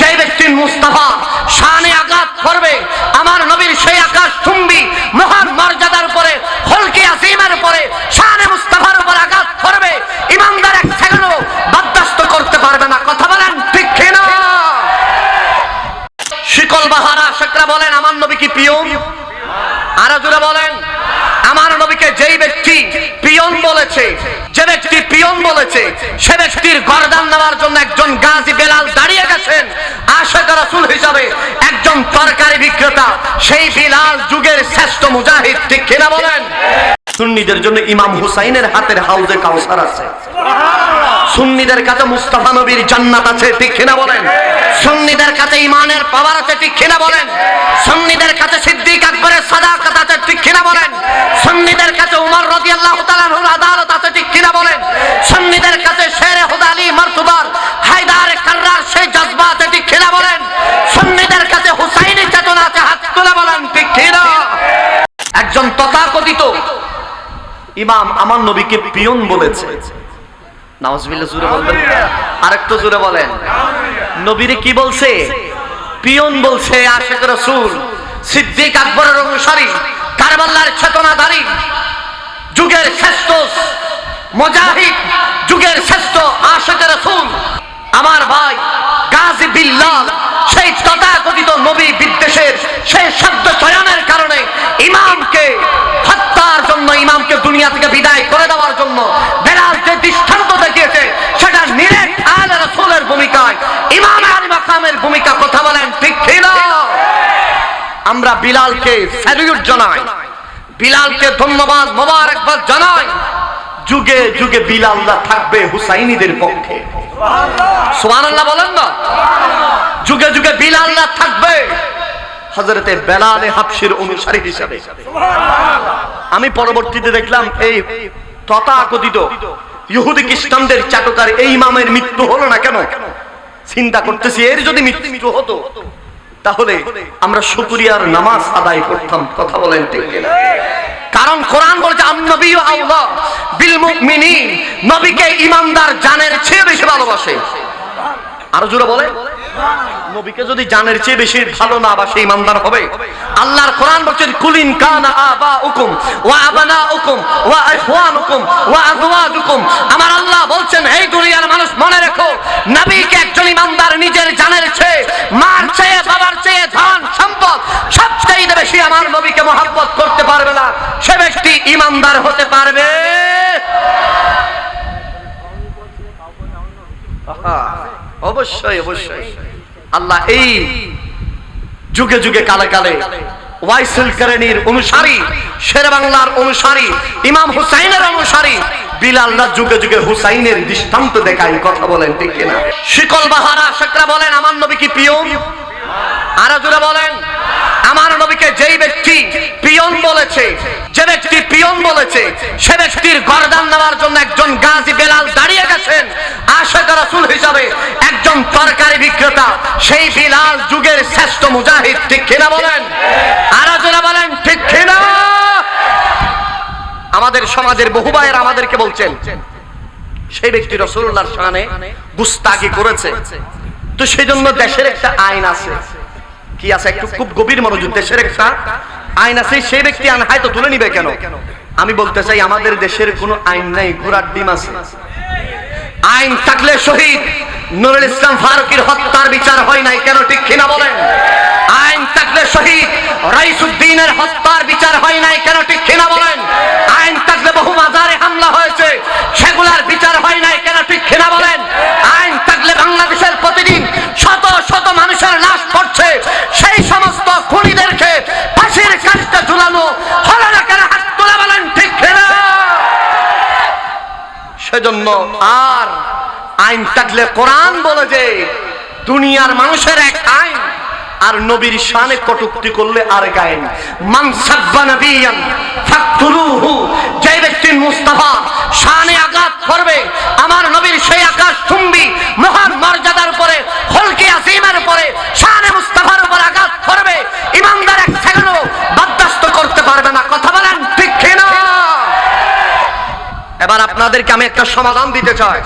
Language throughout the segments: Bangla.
যে ব্যক্তি মুস্তাফা শানে আঘাত করবে, আমার নবীর সেই আকাশ চুম্বি মহান মর্যাদার উপরে হলকে আসিমের উপরে, শানে মুস্তাফার উপর আঘাত করবে, ইমানদার এক সেকেন্ডও বাধ্যাস্ত করতে পারবে না। কথা বলেন ঠিক কিনা? শিকল বাহারা আশেকরা বলেন, আমার নবী কি পিয়ন? আরও জুড়ে বলেন, আমার নবীকে যেই ব্যক্তি পিয়ন বলেছে, যে ব্যক্তি পিয়ন বলেছে সে ব্যক্তির গরদান নেওয়ার জন্য একজন গাজী বেলাল দাঁড়িয়ে গেছেন আশেক রাসূল হিসাবে একজন তরকারি বিক্রেতা সেই বিলাল যুগের শ্রেষ্ঠ মুজাহিদ, ঠিক কিনা বলেন? সুন্নিদের জন্য ইমাম হুসাইনের হাতের হাউজে কাউসার আছে। সুন্নিদের কাছে মুস্তাফা নবীর জান্নাত আছে, ঠিক কিনা বলেন? সুন্নিদের কাছে ইমানের পাওয়ার আছে, ঠিক কিনা বলেন? সুন্নিদের কাছে সিদ্দিক আকবরের সাদাকাত আছে, ঠিক কিনা বলেন? সুন্নিদের কাছে উমর রাদিয়াল্লাহু তাআলার আদালত আছে, ঠিক কিনা বলেন সুন্নিদের কাছে শেরে হুদা আলী মারতুবার হায়দার কাররার সেই জজবা আছে ঠিক কিনা বলেন সুন্নিদের কাছে হুসাইনি চেতনা আছে হাত তুলে বলেন ঠিক কিনা একজন তথাকথিত ইমাম আমার নবীকে পিয়ন বলেছে। আরেকটু বলেন। কি বলছে? পিয়ন বলছে আশেক রসুল, সিদ্দিক আকবরের অনুসারী কারবাল্লার চেতনাধারী, যুগের শ্রেষ্ঠ মুজাহিদ, যুগের শ্রেষ্ঠ আশেক রসুল। আমার ভাই গাজী বিল্লাল সেই তথাকথিত নবী বিদ্বেষের সেই শব্দ চয়নের কারণে ইমামকে হত্যার জন্য, ইমামকে দুনিয়া থেকে বিদায় করে দেওয়ার জন্য বেলাল যে দৃষ্টান্ত দেখিয়েছে, সেটা নিরেট আল রসুলের ভূমিকায়, ইমাম আলী মাকামের ভূমিকা কথা বলেন, ঠিক কিনা আমরা বিলালকে স্যালিউট জানাই, বিলালকে ধন্যবাদ মোবারকবাদ জানাই। যুগে যুগে বিলাল্লাহ থাকবে হুসাইনিদের পক্ষে। সুবহানাল্লাহ বলেন না? যুগে যুগে বিলাল্লাহ থাকবে। হজরতে বেলালে হাফসির অনুসারী হিসাবে। আমি পরবর্তীতে দেখলাম এই তথাকথিত ইহুদি খ্রিস্টানদের চাটকার এই ইমামের মৃত্যু হলো না কেন? চিন্তা করতেছি, এর যদি মৃত্যু হতো, তাহলে আমরা শুকরিয়ার নামাজ আদায় করতাম, কথা বলেন? কারণ কোরআন বলছে আন্নবী আল্লাহ বিল নবীকে ইমানদার জানের চেয়ে বেশি ভালোবাসে। আরও জোরে বলে নবীকে যদি জানের চেয়ে বেশি ভালো না বাসে ইমানদার হবে, আল্লাহর কোরআন বলছেন, কুলিন কানা আবা উকুম ওয়া আবানা উকুম ওয়া ইখওয়ানুকুম ওয়া আজওয়াজুকুম। আমার আল্লাহ বলছেন, এই দুনিয়ার মানুষ মনে রেখো, নবীকে একজন ইমানদার নিজের জানের চেয়ে, মার চেয়ে, বাবার চেয়ে ধন, সম্পদ সবচেয়ে বেশি আমার নবীকে মহব্বত করতে পারবে না। সে ব্যক্তি ইমানদার হতে পারবে আহা, অবশ্যই অবশ্যই। আল্লাহ এই যুগে যুগে কালে কালে ওয়াইসুল কারেনির অনুসারী, শের বাংলার অনুসারী, ইমাম হুসাইনের অনুসারী বিলাল্লাহ যুগে যুগে হুসাইনের দৃষ্টান্ত দেখায় কথা বলেন, ঠিক কিনা? শিকল বাহারা শেখরা বলেন, আমার নবী কি প্রিয় আরও জুড়ে বলেন। আমার নবীকে যেই ব্যক্তি পিয়ন বলেছে, যে ব্যক্তি পিয়ন বলেছে, সে ব্যক্তির গরদান নেওয়ার জন্য একজন গাজী বেলাল দাঁড়িয়ে গেছেন। আশেক রাসূল হিসাবে একজন তরকারি বিক্রেতা, সেই বিলাল যুগের শ্রেষ্ঠ মুজাহিদ, ঠিক কিনা বলেন? আরও বলেন, ঠিক কিনা? আমাদের সমাজের বহু ভাইয়ের আমাদেরকে বলছেন, সেই ব্যক্তি রসুল্লাহর শানে গুস্তাকি করেছে। তো সেই জন্য দেশের একটা আইন আছে। কি আছে? একটু খুব গভীর মনোযোগ দেশের একটা আইন আছে, সেই ব্যক্তি আইন হয়তো তুলে নিবে কেন? আমি বলতে চাই, আমাদের দেশের কোনো আইন নাই, ঘোড়ার ডিম আছে। আইন থাকলে শহীদ, নুরুল ইসলাম ফারুকের হত্যার বিচার হয় নাই কেন, ঠিক কিনা বলেন? আইন থাকলে শহীদ, রাইসুদ্দিনের হত্যার বিচার হয় নাই কেন, ঠিক কিনা বলেন? আইন থাকলে বহু মাজারে হামলা হয়েছে, সেগুলার বিচার হয় নাই কেন, ঠিক কিনা বলেন? আইন থাকলে বাংলাদেশের প্রতিদিন শত শত মানুষের লাশ পড়ছে সেজন্য আর আইন থাকলে কোরআন বলে যে, দুনিয়ার মানুষের এক আইন, আর নবীর শানে কটুক্তি করলে আর এক আইন। মান সাব্বা নবিয়ান ফাকতুলুহু যে ব্যক্তি মুস্তাফা শানে আঘাত করবে, আমার নবীর সেই আকাশ চুম্বি মহান মর্যাদার উপরে, হলকে আসিমের উপরে শানে মুস্তাফার উপর আঘাত করবে ইমানদার এক সেকেন্ডও বাধ্যাস্ত করতে পারবে না কথা বলেন ঠিক কিনা আপনাদেরকে আমি একটা সমাধান দিতে চাই।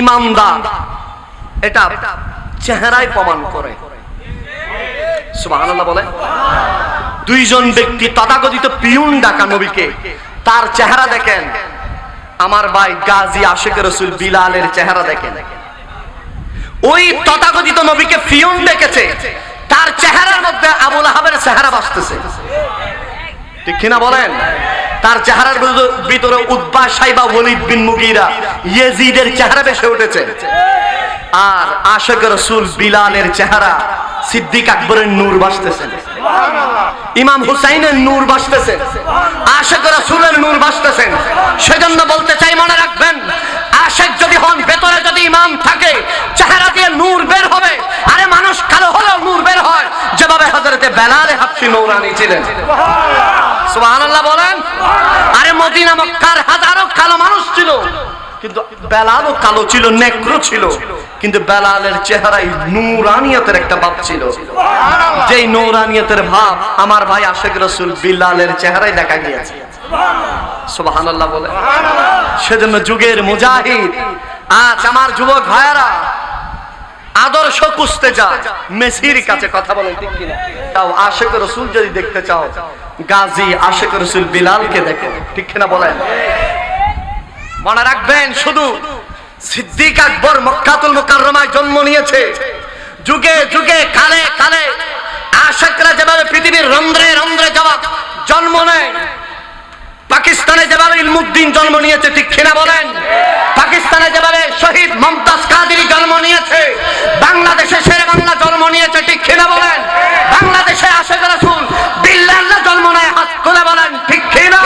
ইমানদার, এটা চেহারায় প্রমাণ করে। বলে দুইজন ব্যক্তি তথাকথিত পিউন ডাকা নবীকে তার চেহারা দেখেন। আমার ভাই গাজী আশেখ রসুল বিলালের চেহারা দেখেন। ওই তথাকথিত নবীকে ফিউন তার চেহারার মধ্যে আবুল আহাবের চেহারা বাসতেছে ঠিক কিনা বলেন? তার চেহারার ভিতর- ভিতরে উদ্বা সাইবা ওলিদ বিন মুগিরা ইয়েজিদের চেহারা বেসে উঠেছে। আর আশেক রসুল বিলালের চেহারা সিদ্দিক আকবরের নূর বাসতেছেন ইমাম হুসাইনের নূর বাসতেছেন আশেক রসুলের নূর বাসতেছেন সেজন্য বলতে চাই, মনে রাখবেন আশেক যদি হন, ভেতরে যদি ইমাম থাকে, চেহারা দিয়ে নূর বের হবে। আরে মানুষ কালো হলেও নূর বের হয়। যেভাবে হজরতে বেলালে হাফসি নৌরানি ছিলেন। সুবহানাল্লাহ বলেন মদিনা মক্কার হাজারো কালো মানুষ ছিল। কিন্তু বেলালও কালো ছিল নেক্রো ছিল। কিন্তু বেলালের চেহারায় নূরানিয়তের একটা ভাব ছিল। যেই নূরানিয়তের ভাব আমার ভাই আশেক রসুল বিল্লালের চেহারায় দেখা গিয়েছে। সুবহানাল্লাহ। বলে। সেজন্য যুগের মুজাহিদ আজ আমার যুবক ভাইয়ারা আদর্শ খুঁজতে যায় মেসির কাছে কথা বলেন, ঠিক কিনা? তাও আশেক রসুল যদি দেখতে চাও, গাজী আশেক রসুল বিলালকে দেখো, ঠিক কিনা বলেন? মনে রাখবেন, শুধু সিদ্দিক আকবর মক্কাতুল মুকাররমায় জন্ম নিয়েছে। যুগে যুগে, কালে কালে আশেকরা যেভাবে পৃথিবীর রন্ধ্রে রন্ধ্রে যাওয়া জন্ম নেয়, পাকিস্তানে যেভাবে ইলমুদ্দিন জন্ম নিয়েছে, ঠিক কিনা বলেন? পাকিস্তানে যেভাবে শহীদ মমতাজ কাদিরি জন্ম নিয়েছে। বাংলাদেশে শেরে বাংলা জন্ম নিয়েছে, ঠিক কিনা বলেন? বাংলাদেশে আশেখ রাসূল বিল্লাল্লাহ জন্ম নেয়, হাত তুলে বলেন, ঠিক কিনা?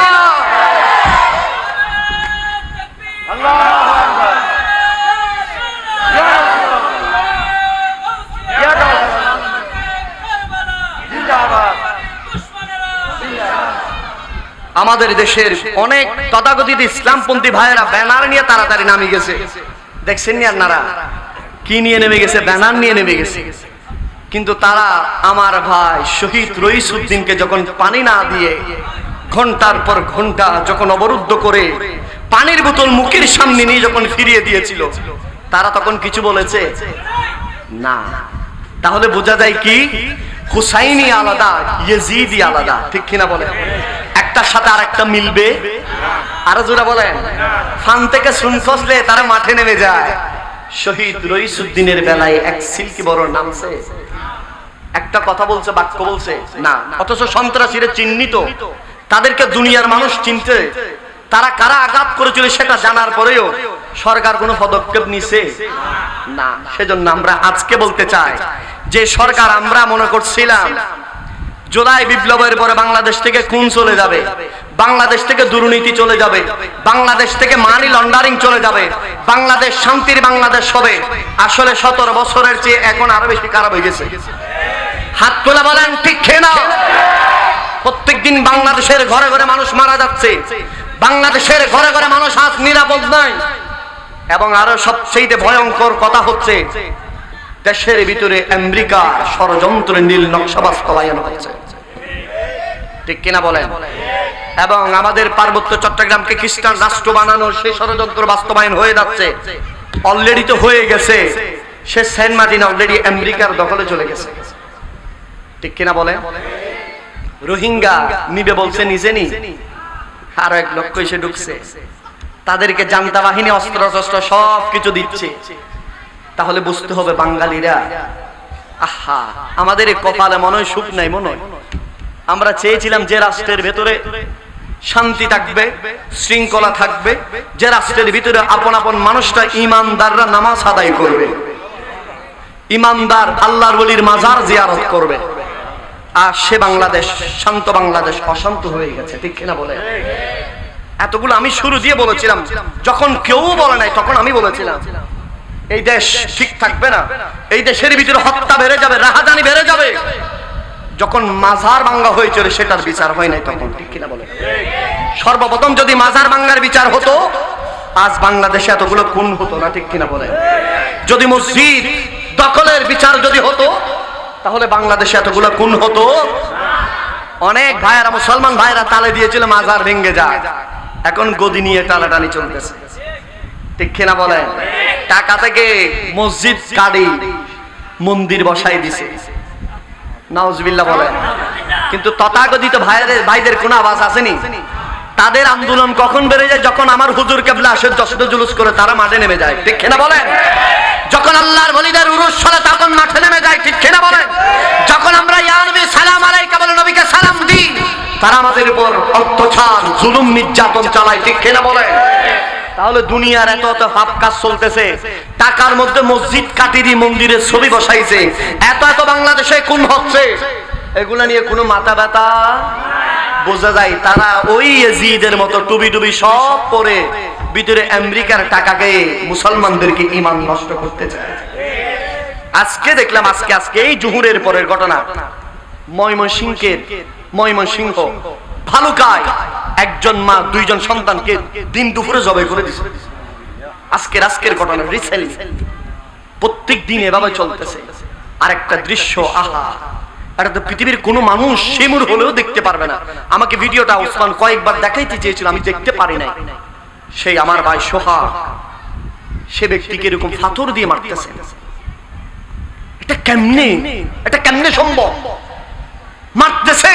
আমাদের দেশের অনেক তথাকথিত ইসলামপন্থী ভাইয়েরা ব্যানার নিয়ে তাড়াতাড়ি নামে গেছে। দেখছেন নি আপনারা? কি নিয়ে নেমে গেছে? ব্যানার নিয়ে নেমে গেছে। কিন্তু তারা আমার ভাই শহীদ রইসুদ্দিনকে যখন পানি না দিয়ে ঘণ্টার পর ঘণ্টা যখন অবরুদ্ধ করে পানির বোতল মুখের সামনে নিয়ে যখন ফিরিয়ে দিয়েছিল, তারা তখন কিছু বলেছে? না। তাহলে বোঝা যায় কি? হুসাইনি আলাদা, ইয়েজিদি আলাদা। ঠিক কিনা বলে একটার সাথে আর একটা মিলবে? আরও জোরা বলেন। ফান থেকে শুন খসলে তারা মাঠে নেমে যায়। শহীদ রইসুদ্দিনের বেলায় এক সিল্কি বড় নামছে। একটা কথা বলছে, বাক্য বলছে, না, অথচ সন্ত্রাসীরা চিহ্নিত। তাদেরকে দুনিয়ার মানুষ চিনতে তারা কারা আঘাত করেছিল সেটা জানার পরেও সরকার কোনো পদক্ষেপ নিছে? না, সেজন্য আমরা আজকে বলতে চাই যে সরকার আমরা মনে করছিলাম, জুলাই বিপ্লবের পরে বাংলাদেশ থেকে খুন চলে যাবে? বাংলাদেশ থেকে দুর্নীতি চলে যাবে। বাংলাদেশ থেকে মানি লন্ডারিং চলে যাবে। বাংলাদেশ শান্তির বাংলাদেশ হবে। আসলে সতেরো বছরের চেয়ে এখন আরও বেশি খারাপ হয়ে গেছে। হাত তোলা বলেন, ঠিক খেয়ে নাও। প্রত্যেকদিন বাংলাদেশের ঘরে ঘরে মানুষ মারা যাচ্ছে। বাংলাদেশের ঘরে ঘরে মানুষ আজ নিরাপদ নাই। এবং আরও সবচেয়ে ভয়ঙ্কর কথা হচ্ছে, দেশের ভিতরে আমেরিকা ষড়যন্ত্র নীল নকশা বাস্তবায়ন হচ্ছে। ঠিক কিনা বলেন? এবং আমাদের পার্বত্য চট্টগ্রামকে খ্রিস্টান রাষ্ট্র বানানোর সেই ষড়যন্ত্র বাস্তবায়ন হয়ে যাচ্ছে। অলরেডি তো হয়ে গেছে। সে সেন্ট মার্টিন অলরেডি আমেরিকার দখলে চলে গেছে। ঠিক কিনা বলে রোহিঙ্গা নিবে বলছে নিজে নি। আরও এক লক্ষ এসে ঢুকছে। তাদেরকে জান্তা বাহিনী অস্ত্র শস্ত্র সব কিছু দিচ্ছে। তাহলে বুঝতে হবে বাঙালিরা, আহা, আমাদের কপালে মনে হয় সুখ নাই, মনে হয়। আমরা চেয়েছিলাম যে রাষ্ট্রের ভেতরে শান্তি থাকবে, শৃঙ্খলা থাকবে, যে রাষ্ট্রের ভিতরে আপন আপন মানুষটা ইমানদাররা নামাজ আদায় করবে। ইমানদার আল্লাহর বলির মাজার জিয়ারত করবে। আর সে বাংলাদেশ, শান্ত বাংলাদেশ অশান্ত হয়ে গেছে, ঠিক কিনা বলে? এতগুলো আমি শুরু দিয়ে বলেছিলাম, যখন কেউ বলে নাই, তখন আমি বলেছিলাম, এই দেশ ঠিক থাকবে না, এই দেশের ভিতরে হত্যা বেড়ে যাবে রাহাদানি বেড়ে যাবে। যখন মাজার ভাঙ্গা হয়েছিল, সেটার বিচার হয় নাই তখন বলে সর্বপ্রথম যদি মাজার ভাঙ্গার বিচার হতো, আজ বাংলাদেশে এতগুলো খুন হতো না, ঠিক কিনা বলে যদি মসজিদ দখলের বিচার যদি হতো, তাহলে বাংলাদেশে এতগুলো খুন হতো। অনেক ভাইয়েরা, মুসলমান ভাইয়েরা তালে দিয়েছিল, মাজার ভেঙ্গে যায় এখন গদি নিয়ে তালা টানাটানি চলতেছে। ঠিক কিনা বলেন? টাকা থেকে মসজিদ কাড়ি মন্দির বসাই দিছে। নাউজবিল্লাহ বলেন কিন্তু তথাকথিত ভাইদের ভাইদের কোন আওয়াজ আসেনি। তাদের আন্দোলন কখন বেড়ে যায়? যখন আমার হুজুর কেবলা আসে যশোদ জুলুস করে তারা মাঠে নেমে যায়। ঠিক কিনা বলেন? যখন আল্লাহর বলিদের উরুস চলে তখন মাঠে নেমে যায়, ঠিক কিনা বলেন? যখন আমরা ইয়া নবী সালাম আলাইকা বলে নবীকে সালাম দিই, তারা আমাদের উপর অত্যাচার, জুলুম, নির্যাতন চালায়, ঠিক কিনা বলেন? তাহলে দুনিয়ার এত এত হাফ কাজ চলতেছে, টাকার মধ্যে মসজিদ কাটিরি মন্দিরের ছবি বসাইছে, এত এত বাংলাদেশে কোন হচ্ছে। এগুলা নিয়ে কোনো মাথা ব্যথা বোঝা যায়, তারা ওই এজিদের মতো টুবি টুবি সব পরে ভিতরে আমেরিকার টাকাকে মুসলমানদেরকে ইমান নষ্ট করতে চায়। আজকে দেখলাম, আজকে আজকে এই জুহুরের পরের ঘটনা। ময়মনসিংহের, ময়মনসিংহ, ভালুকায় একজন মা, দুইজন সন্তানকে দিন দুপুরে জবাই করে দিছে। আজকের আজকের ঘটনা রিসেন্ট প্রত্যেক দিন এভাবে চলতেছে। আর একটা দৃশ্য, আহা। এটা তো পৃথিবীর কোনো মানুষ সেমুর হলেও দেখতে পারবে না। আমাকে ভিডিওটা ওসমান কয়েকবার দেখাইতে চেয়েছিল, আমি দেখতে পারি নাই। সেই আমার ভাই সোহা সে ব্যক্তিকে এরকম ফাথর দিয়ে মারতেছে। এটা কেমনে? এটা কেমনে সম্ভব? মারতেছে!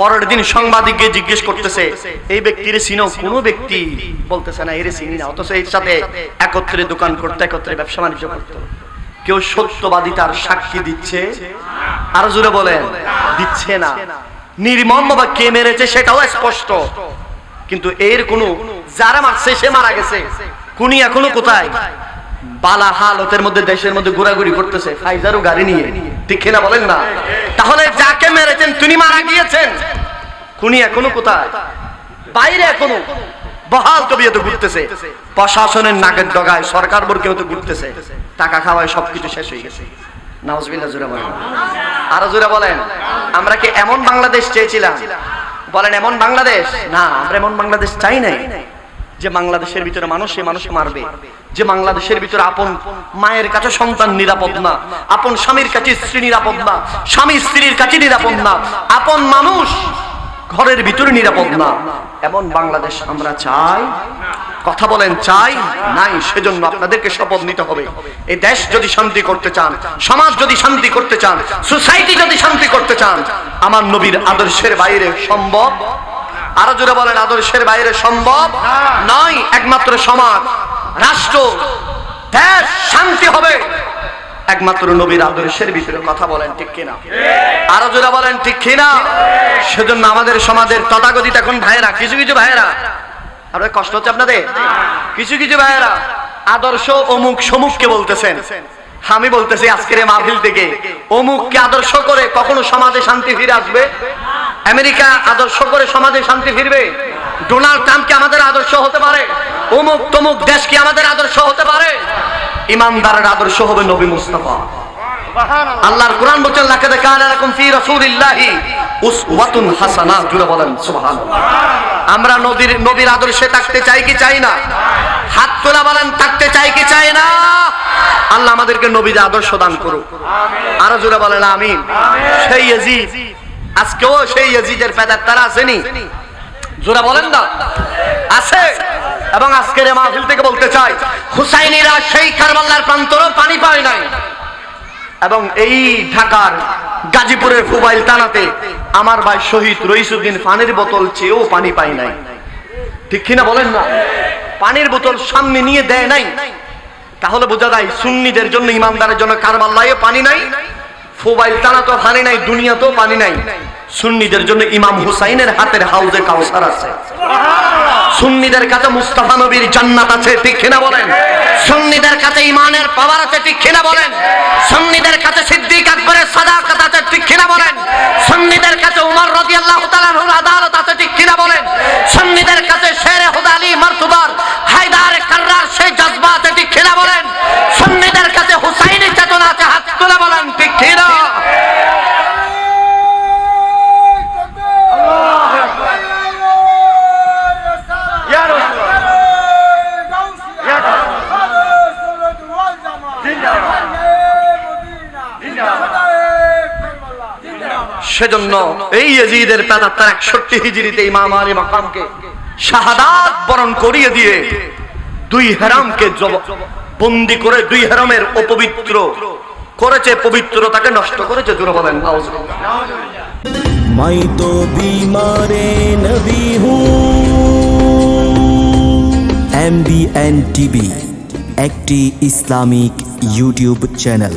পরের দিন সাংবাদিককে জিজ্ঞেস করতেছে, এই ব্যক্তির চিনো কোনো ব্যক্তি বলতেছে না, এর চিনি না। অথচ এর সাথে একত্রে দোকান করতে, একত্রে ব্যবসা বাণিজ্য করতো। কেউ সত্যবাদী তার সাক্ষী দিচ্ছে, আরও জোরে বলেন, দিচ্ছে না। নির্মম বা কে মেরেছে সেটাও স্পষ্ট, কিন্তু এর কোনো যারা মারছে, সে মারা গেছে। কুনি এখনও কোথায়? বালা হালতের মধ্যে, দেশের মধ্যে ঘোরাঘুরি করতেছে, ফাইজারও গাড়ি নিয়ে। ঠিক কিনা বলেন না? তাহলে যাকে মেরেছেন তিনি মারা গিয়েছেন। খুনি এখনও কোথায়? বাইরে এখনও। বহাল কবিয়ত ঘুরতেছে। প্রশাসনের নাকের ডগায় সরকার বর্গেও তো ঘুরতেছে। টাকা খাওয়ায় সবকিছু শেষ হয়ে গেছে। নাউজবিল্লাহ জুড়ে বলেন। আরও জুড়ে বলেন। আমরা কি এমন বাংলাদেশ চেয়েছিলাম? বলেন, এমন বাংলাদেশ? না, আমরা এমন বাংলাদেশ চাই নাই। যে বাংলাদেশের ভিতরে মানুষ সে মানুষ মারবে। যে বাংলাদেশের ভিতরে আপন মায়ের কাছে সন্তান নিরাপদ না, আপন স্বামীর কাছে স্ত্রী নিরাপদ না, স্বামী স্ত্রীর কাছে নিরাপদ না, আপন মানুষ ঘরের ভিতরে নিরাপদ না। এমন বাংলাদেশ আমরা চাই, কথা বলেন চাই, নাই, সেজন্য আপনাদেরকে শপথ নিতে হবে। এই দেশ যদি শান্তি করতে চান, সমাজ যদি শান্তি করতে চান, সোসাইটি যদি শান্তি করতে চান, আমার নবীর আদর্শের বাইরে সম্ভব আরও জোরে বলেন, আদর্শের বাইরে সম্ভব নয়, একমাত্র সমাজ, রাষ্ট্র। দেশ শান্তি হবে। একমাত্র নবীর আদর্শের ভিতরে কথা বলেন, ঠিক কিনা? আরও জোরে বলেন, ঠিক কিনা? সেজন্য আমাদের সমাজের তথাগতিত এখন ভাইয়েরা, কিছু কিছু ভাইয়েরা, আর কষ্ট হচ্ছে আপনাদের? কিছু কিছু ভাইয়েরা আদর্শ অমুক সমুখকে বলতেছেন। আমি বলতেছি আজকের এই মাহফিল থেকে, অমুককে আদর্শ করে কখনো সমাজে শান্তি ফিরে আসবে? আমেরিকা আদর্শ করে সমাজে শান্তি ফিরবে। ডোনাল্ড ট্রাম্প কি আমাদের আদর্শ হতে পারে। অমুক তমুক দেশ কি আমাদের আদর্শ হতে পারে? ইমানদারের আদর্শ হবে নবী মুস্তাফা। আল্লাহর কোরআন বলছেন লাকাদ কানা লাকুম ফি রাসূলিল্লাহি উসওয়াতুন হাসানাহ। জুড়ে বলেন, সুবহানাল্লাহ। আমরা নবীর নবীর আদর্শে থাকতে চাই কি চাই না? হাত তোলা বলেন, থাকতে চাই কি চাই না? আল্লাহ আমাদেরকে নবীর আদর্শ দান করুক। আরও জোরে বলেন, আমিন। সেই ইয়াজিদ আজকেও সেই ইয়াজিদের পেদার তারা আসেনি। জোরে বলেন না। আছে। এবং আজকের মাহফিল থেকে বলতে চাই, হুসাইনিরা সেই কারবাল্লার প্রান্তরও পানি পায় নাই। এবং এই ঢাকার গাজীপুরের ফুবাইল টানাতে আমার ভাই শহীদ রইসুদ্দিন পানির বোতল চেয়েও পানি পাই নাই। ঠিক কিনা বলেন না? পানির বোতল সামনে নিয়ে দেয় নাই। তাহলে বোঝা যায় সুন্নিদের জন্য, ইমানদারের জন্য কারবাল্লায় পানি নাই। ফুবাইল টানা তো হানি নাই দুনিয়া তো পানি নাই। সুন্নিদের জন্য ইমাম হুসাইনের হাতের হাউজে কাউসার আছে। সুন্নিদের কাছে মুস্তাফা নবীর জান্নাত আছে, ঠিক কিনা বলেন? সুন্নিদের কাছে ইমানের পাওয়ার আছে, ঠিক কিনা বলেন? সুন্নিদের কাছে সিদ্দিক আকবরের সাদাকাত আছে, ঠিক কিনা বলেন? সুন্নিদের কাছে উমর রাদিয়াল্লাহু তাআলার আদালত আছে ঠিক কিনা বলেন সুন্নিদের কাছে শেরে হুদা আলী মারতুবার হায়দার কাররার সেই জজবা আছে ঠিক কিনা বলেন সুন্নিদের কাছে হুসাইনি চেতনা আছে হাত তুলে বলেন ঠিক কিনা সেজন্য এই ইয়াজিদের তার একষট্টি হিজড়িতে ইমাম আলী মাকামকে শাহাদাত বরণ করিয়ে দিয়ে দুই হেরামকে বন্দি করে দুই হেরামের অপবিত্র করেছে পবিত্রতাকে নষ্ট করেছে দূর বলেন মাই তো বিমারে নবী এম বি টিভি, একটি ইসলামিক ইউটিউব চ্যানেল।